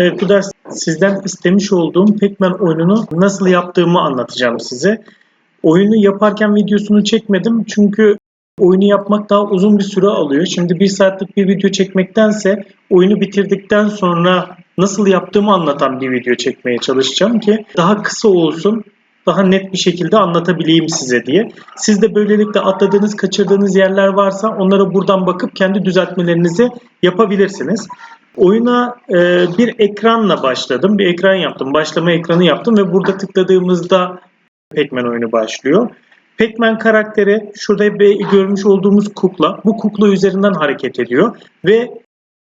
Evet bu ders sizden istemiş olduğum Pac-Man oyununu nasıl yaptığımı anlatacağım size. Oyunu yaparken videosunu çekmedim çünkü oyunu yapmak daha uzun bir süre alıyor. Şimdi bir saatlik bir video çekmektense oyunu bitirdikten sonra nasıl yaptığımı anlatan bir video çekmeye çalışacağım ki daha kısa olsun, daha net bir şekilde anlatabileyim size diye. Siz de böylelikle atladığınız, kaçırdığınız yerler varsa onlara buradan bakıp kendi düzeltmelerinizi yapabilirsiniz. Oyuna e, bir ekranla başladım. Bir ekran yaptım. Başlama ekranı yaptım ve burada tıkladığımızda Pac-Man oyunu başlıyor. Pac-Man karakteri şurada görmüş olduğumuz kukla. Bu kukla üzerinden hareket ediyor ve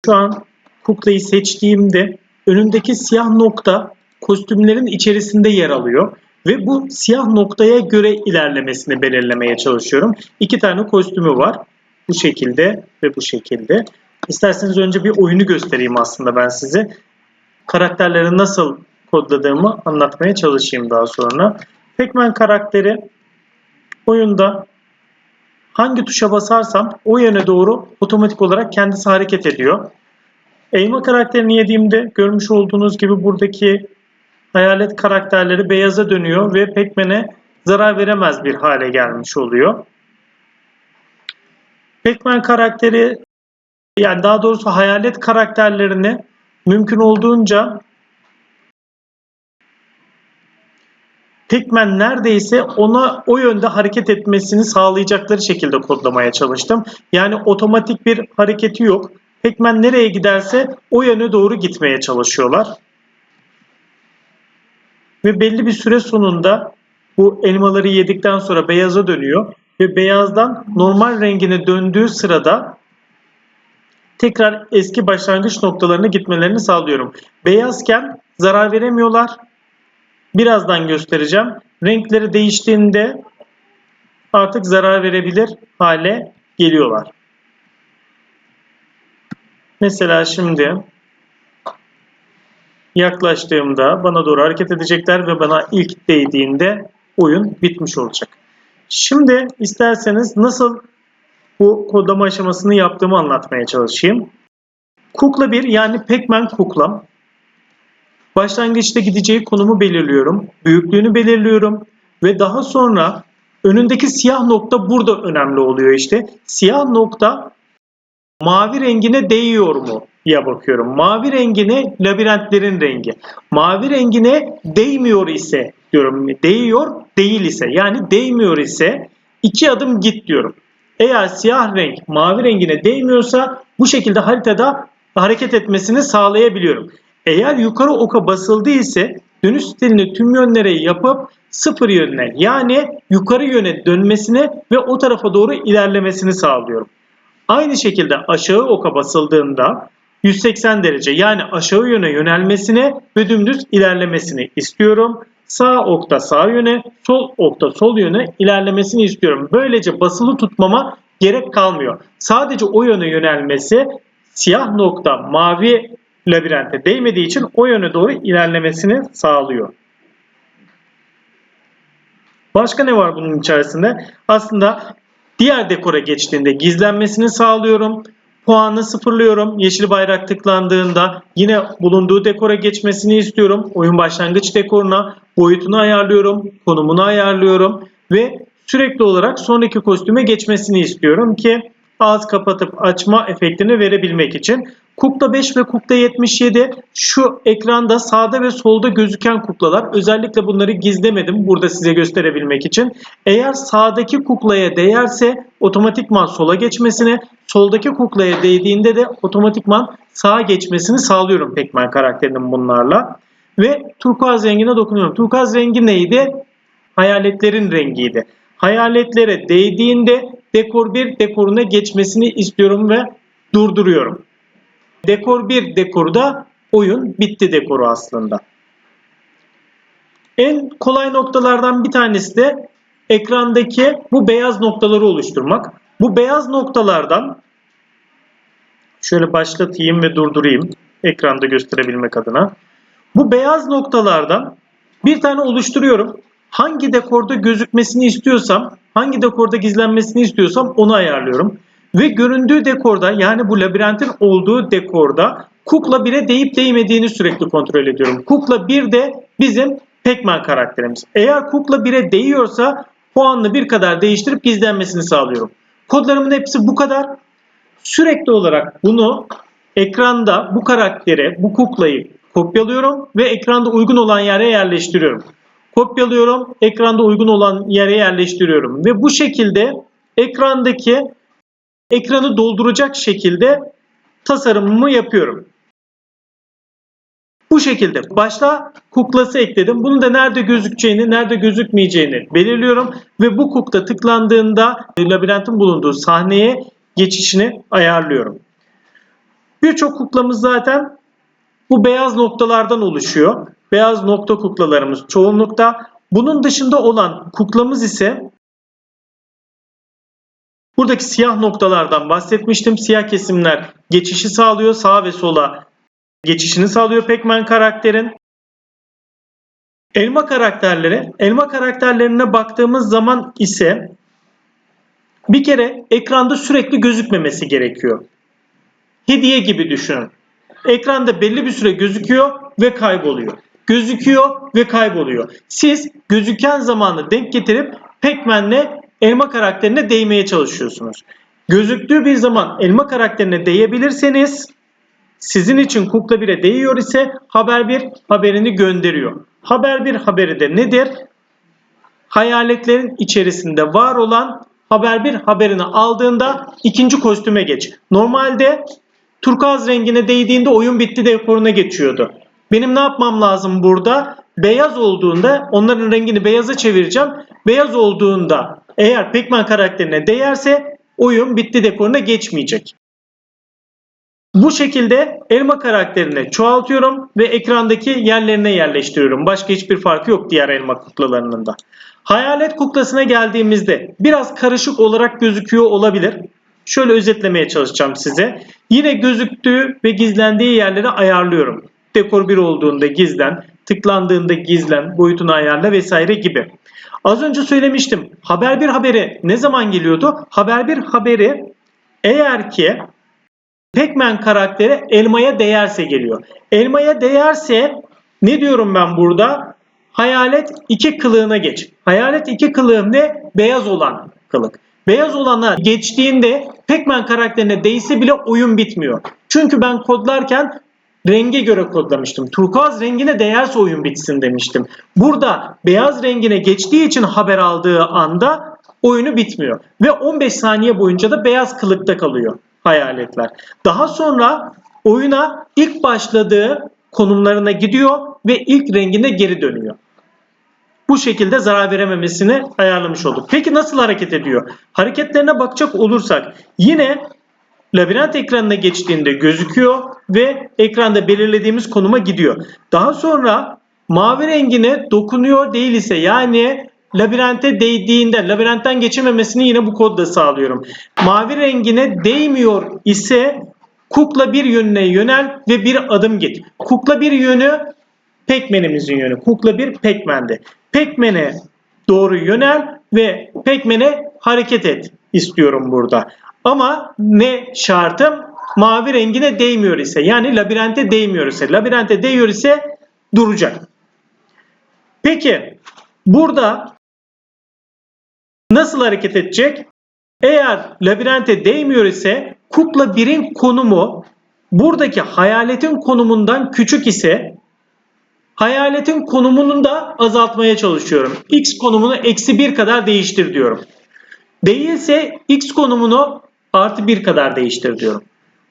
şu an kuklayı seçtiğimde önümdeki siyah nokta kostümlerin içerisinde yer alıyor ve bu siyah noktaya göre ilerlemesini belirlemeye çalışıyorum. İki tane kostümü var. Bu şekilde ve bu şekilde. İsterseniz önce bir oyunu göstereyim aslında ben size. Karakterleri nasıl kodladığımı anlatmaya çalışayım daha sonra. Pac-Man karakteri oyunda hangi tuşa basarsam o yöne doğru otomatik olarak kendisi hareket ediyor. Elma karakterini yediğimde görmüş olduğunuz gibi buradaki hayalet karakterleri beyaza dönüyor ve Pac-Man'e zarar veremez bir hale gelmiş oluyor. Pac-Man karakteri yani daha doğrusu hayalet karakterlerini mümkün olduğunca Pac-Man neredeyse ona o yönde hareket etmesini sağlayacakları şekilde kodlamaya çalıştım. Yani otomatik bir hareketi yok. Pac-Man nereye giderse o yöne doğru gitmeye çalışıyorlar. Ve belli bir süre sonunda bu elmaları yedikten sonra beyaza dönüyor. Ve beyazdan normal rengine döndüğü sırada tekrar eski başlangıç noktalarına gitmelerini sağlıyorum. Beyazken zarar veremiyorlar. Birazdan göstereceğim. Renkleri değiştiğinde artık zarar verebilir hale geliyorlar. Mesela şimdi yaklaştığımda bana doğru hareket edecekler ve bana ilk değdiğinde oyun bitmiş olacak. Şimdi isterseniz nasıl bu kodlama aşamasını yaptığımı anlatmaya çalışayım. Kukla 1 yani Pac-Man kuklam. Başlangıçta gideceği konumu belirliyorum. Büyüklüğünü belirliyorum. Ve daha sonra önündeki siyah nokta burada önemli oluyor işte. Siyah nokta mavi rengine değiyor mu diye bakıyorum. Mavi rengine labirentlerin rengi. Mavi rengine değmiyor ise diyorum. Değiyor değil ise yani değmiyor ise iki adım git diyorum. Eğer siyah renk mavi rengine değmiyorsa bu şekilde haritada hareket etmesini sağlayabiliyorum. Eğer yukarı oka basıldı ise dönüş stilini tüm yönlere yapıp sıfır yönüne yani yukarı yöne dönmesini ve o tarafa doğru ilerlemesini sağlıyorum. Aynı şekilde aşağı oka basıldığında 180 derece yani aşağı yöne yönelmesini ve dümdüz ilerlemesini istiyorum. Sağ okta sağ yöne, sol okta sol yöne ilerlemesini istiyorum. Böylece basılı tutmama gerek kalmıyor. Sadece o yöne yönelmesi siyah nokta mavi labirente değmediği için o yöne doğru ilerlemesini sağlıyor. Başka ne var bunun içerisinde? Aslında diğer dekora geçtiğinde gizlenmesini sağlıyorum. Puanı sıfırlıyorum. Yeşil bayrak tıklandığında yine bulunduğu dekora geçmesini istiyorum. Oyun başlangıç dekoruna boyutunu ayarlıyorum. Konumunu ayarlıyorum. Ve sürekli olarak sonraki kostüme geçmesini istiyorum ki ağız kapatıp açma efektini verebilmek için. Kukla 5 ve Kukla 77 şu ekranda sağda ve solda gözüken kuklalar. Özellikle bunları gizlemedim burada size gösterebilmek için. Eğer sağdaki kuklaya değerse otomatikman sola geçmesini, soldaki kuklaya değdiğinde de otomatikman sağa geçmesini sağlıyorum Pac-Man karakterinin bunlarla. Ve turkuaz rengine dokunuyorum. Turkuaz rengi neydi? Hayaletlerin rengiydi. Hayaletlere değdiğinde dekor 1 dekoruna geçmesini istiyorum ve durduruyorum. Dekor 1 dekoru da oyun bitti dekoru aslında. En kolay noktalardan bir tanesi de ekrandaki bu beyaz noktaları oluşturmak. Bu beyaz noktalardan şöyle başlatayım ve durdurayım ekranda gösterebilmek adına. Bu beyaz noktalardan bir tane oluşturuyorum. Hangi dekorda gözükmesini istiyorsam, hangi dekorda gizlenmesini istiyorsam onu ayarlıyorum. Ve göründüğü dekorda yani bu labirentin olduğu dekorda Kukla 1'e değip değmediğini sürekli kontrol ediyorum. Kukla 1 de bizim Pac-Man karakterimiz. Eğer Kukla 1'e değiyorsa puanını bir kadar değiştirip gizlenmesini sağlıyorum. Kodlarımın hepsi bu kadar. Sürekli olarak bunu ekranda bu karakteri, bu kuklayı kopyalıyorum ve ekranda uygun olan yere yerleştiriyorum. Kopyalıyorum, ekranda uygun olan yere yerleştiriyorum ve bu şekilde ekrandaki ekranı dolduracak şekilde tasarımımı yapıyorum. Bu şekilde başta kuklası ekledim. Bunun da nerede gözükeceğini, nerede gözükmeyeceğini belirliyorum ve bu kukla tıklandığında labirentin bulunduğu sahneye geçişini ayarlıyorum. Birçok kuklamız zaten bu beyaz noktalardan oluşuyor. Beyaz nokta kuklalarımız çoğunlukta. Bunun dışında olan kuklamız ise buradaki siyah noktalardan bahsetmiştim. Siyah kesimler geçişi sağlıyor. Sağa ve sola geçişini sağlıyor Pac-Man karakterin. Elma karakterleri, elma karakterlerine baktığımız zaman ise bir kere ekranda sürekli gözükmemesi gerekiyor. Hediye gibi düşünün. Ekranda belli bir süre gözüküyor ve kayboluyor. Gözüküyor ve kayboluyor. Siz gözüken zamanı denk getirip Pac-Man'le elma karakterine değmeye çalışıyorsunuz. Gözüktüğü bir zaman elma karakterine değebilirseniz sizin için kukla 1'e değiyor ise haber 1 haberini gönderiyor. Haber 1 haberi de nedir? Hayaletlerin içerisinde var olan haber 1 haberini aldığında ikinci kostüme geç. Normalde turkuaz rengine değdiğinde oyun bitti dekoruna geçiyordu. Benim ne yapmam lazım burada? Beyaz olduğunda onların rengini beyaza çevireceğim. Beyaz olduğunda eğer Pac-Man karakterine değerse oyun bitti dekoruna geçmeyecek. Bu şekilde elma karakterini çoğaltıyorum ve ekrandaki yerlerine yerleştiriyorum. Başka hiçbir farkı yok diğer elma kuklalarının da. Hayalet kuklasına geldiğimizde biraz karışık olarak gözüküyor olabilir. Şöyle özetlemeye çalışacağım size. Yine gözüktüğü ve gizlendiği yerleri ayarlıyorum. Dekor 1 olduğunda gizlen, tıklandığında gizlen, boyutunu ayarla vesaire gibi. Az önce söylemiştim. Haber 1 haberi ne zaman geliyordu? Haber 1 haberi eğer ki Pac-Man karakteri elmaya değerse geliyor. Elmaya değerse ne diyorum ben burada? Hayalet iki kılığına geç. Hayalet iki kılığım ne? Beyaz olan kılık. Beyaz olana geçtiğinde Pac-Man karakterine değse bile oyun bitmiyor. Çünkü ben kodlarken renge göre kodlamıştım. Turkuaz rengine değerse oyun bitsin demiştim. Burada beyaz rengine geçtiği için haber aldığı anda oyunu bitmiyor. Ve 15 saniye boyunca da beyaz kılıkta kalıyor hayaletler. Daha sonra oyuna ilk başladığı konumlarına gidiyor ve ilk rengine geri dönüyor. Bu şekilde zarar verememesini ayarlamış olduk. Peki nasıl hareket ediyor? Hareketlerine bakacak olursak yine labirent ekranına geçtiğinde gözüküyor ve ekranda belirlediğimiz konuma gidiyor. Daha sonra mavi rengine dokunuyor değil ise yani labirente değdiğinde labirentten geçememesini yine bu kodla sağlıyorum. Mavi rengine değmiyor ise kukla bir yönüne yönel ve bir adım git. Kukla bir yönü Pac-Man'imizin yönü. Kukla bir Pac-Man'de. Pac-Man'e doğru yönel ve Pac-Man'e hareket et istiyorum burada. Ama ne şartım? Mavi rengine değmiyor ise yani labirente değmiyor ise labirente değiyor ise duracak. Peki burada nasıl hareket edecek? Eğer labirente değmiyor ise kukla 1'in konumu buradaki hayaletin konumundan küçük ise hayaletin konumunu da azaltmaya çalışıyorum. X konumunu eksi 1 kadar değiştir diyorum. Değilse X konumunu artı 1 kadar değiştir diyorum.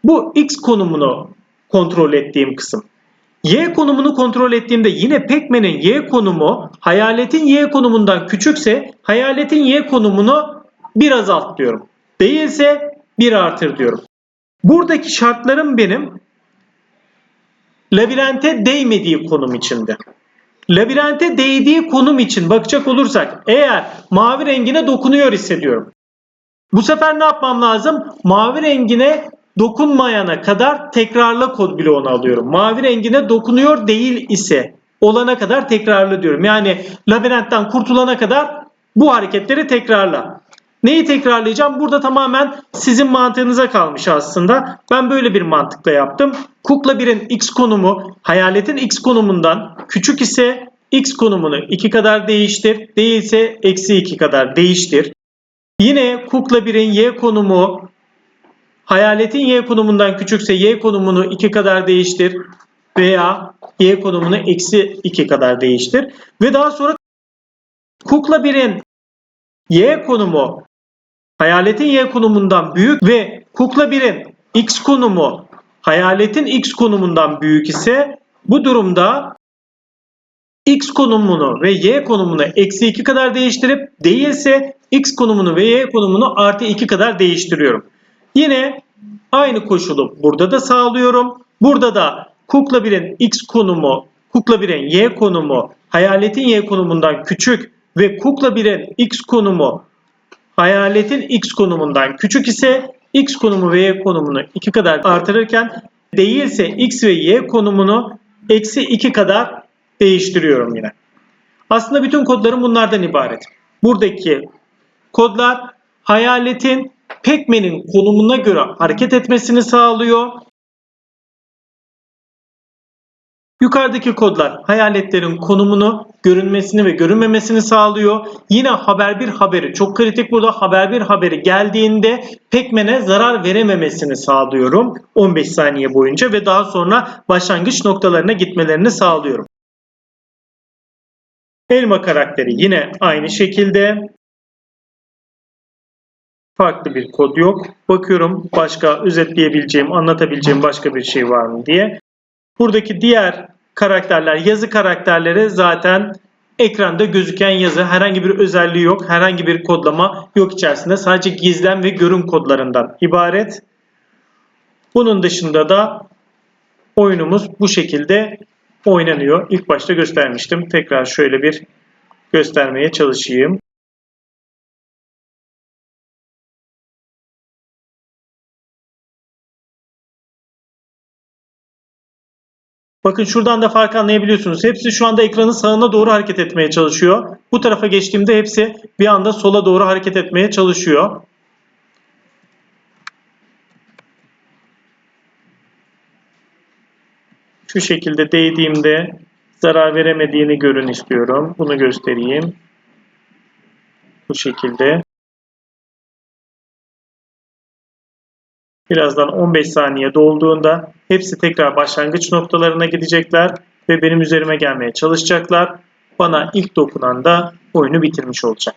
Bu X konumunu kontrol ettiğim kısım. Y konumunu kontrol ettiğimde yine Pac-Man'in Y konumu hayaletin Y konumundan küçükse hayaletin Y konumunu bir azalt diyorum. Değilse bir artır diyorum. Buradaki şartlarım benim labirente değmediği konum içinde. Labirente değdiği konum için bakacak olursak eğer mavi rengine dokunuyor hissediyorum. Bu sefer ne yapmam lazım? Mavi rengine dokunmayana kadar tekrarla kod bloğunu alıyorum. Mavi rengine dokunuyor değil ise olana kadar tekrarlı diyorum. Yani labirentten kurtulana kadar bu hareketleri tekrarla. Neyi tekrarlayacağım? Burada tamamen sizin mantığınıza kalmış aslında. Ben böyle bir mantıkla yaptım. Kukla 1'in x konumu hayaletin x konumundan küçük ise x konumunu 2 kadar değiştir. Değilse eksi 2 kadar değiştir. Yine kukla 1'in y konumu hayaletin y konumundan küçükse y konumunu 2 kadar değiştir veya y konumunu eksi 2 kadar değiştir. Ve daha sonra kukla 1'in y konumu hayaletin y konumundan büyük ve kukla 1'in x konumu hayaletin x konumundan büyük ise bu durumda x konumunu ve y konumunu eksi 2 kadar değiştirip değilse x konumunu ve y konumunu artı 2 kadar değiştiriyorum. Yine aynı koşulu burada da sağlıyorum. Burada da kukla 1'in x konumu, kukla 1'in y konumu hayaletin y konumundan küçük ve kukla 1'in x konumu hayaletin x konumundan küçük ise x konumu ve y konumunu 2 kadar artırırken değilse x ve y konumunu eksi 2 kadar değiştiriyorum yine. Aslında bütün kodlarım bunlardan ibaret. Buradaki kodlar hayaletin Pac-Man'in konumuna göre hareket etmesini sağlıyor. Yukarıdaki kodlar hayaletlerin konumunu görünmesini ve görünmemesini sağlıyor. Yine haber bir haberi çok kritik burada haber bir haberi geldiğinde Pac-Man'e zarar verememesini sağlıyorum 15 saniye boyunca ve daha sonra başlangıç noktalarına gitmelerini sağlıyorum. Elma karakteri yine aynı şekilde farklı bir kod yok. Bakıyorum başka özetleyebileceğim, anlatabileceğim başka bir şey var mı diye. Buradaki diğer karakterler, yazı karakterleri zaten ekranda gözüken yazı. Herhangi bir özelliği yok. Herhangi bir kodlama yok içerisinde. Sadece gizlem ve görün kodlarından ibaret. Bunun dışında da oyunumuz bu şekilde oynanıyor. İlk başta göstermiştim. Tekrar şöyle bir göstermeye çalışayım. Bakın şuradan da fark anlayabiliyorsunuz. Hepsi şu anda ekranın sağına doğru hareket etmeye çalışıyor. Bu tarafa geçtiğimde hepsi bir anda sola doğru hareket etmeye çalışıyor. Şu şekilde değdiğimde zarar veremediğini görün istiyorum. Bunu göstereyim. Bu şekilde. Birazdan 15 saniye dolduğunda hepsi tekrar başlangıç noktalarına gidecekler ve benim üzerime gelmeye çalışacaklar. Bana ilk dokunan da oyunu bitirmiş olacak.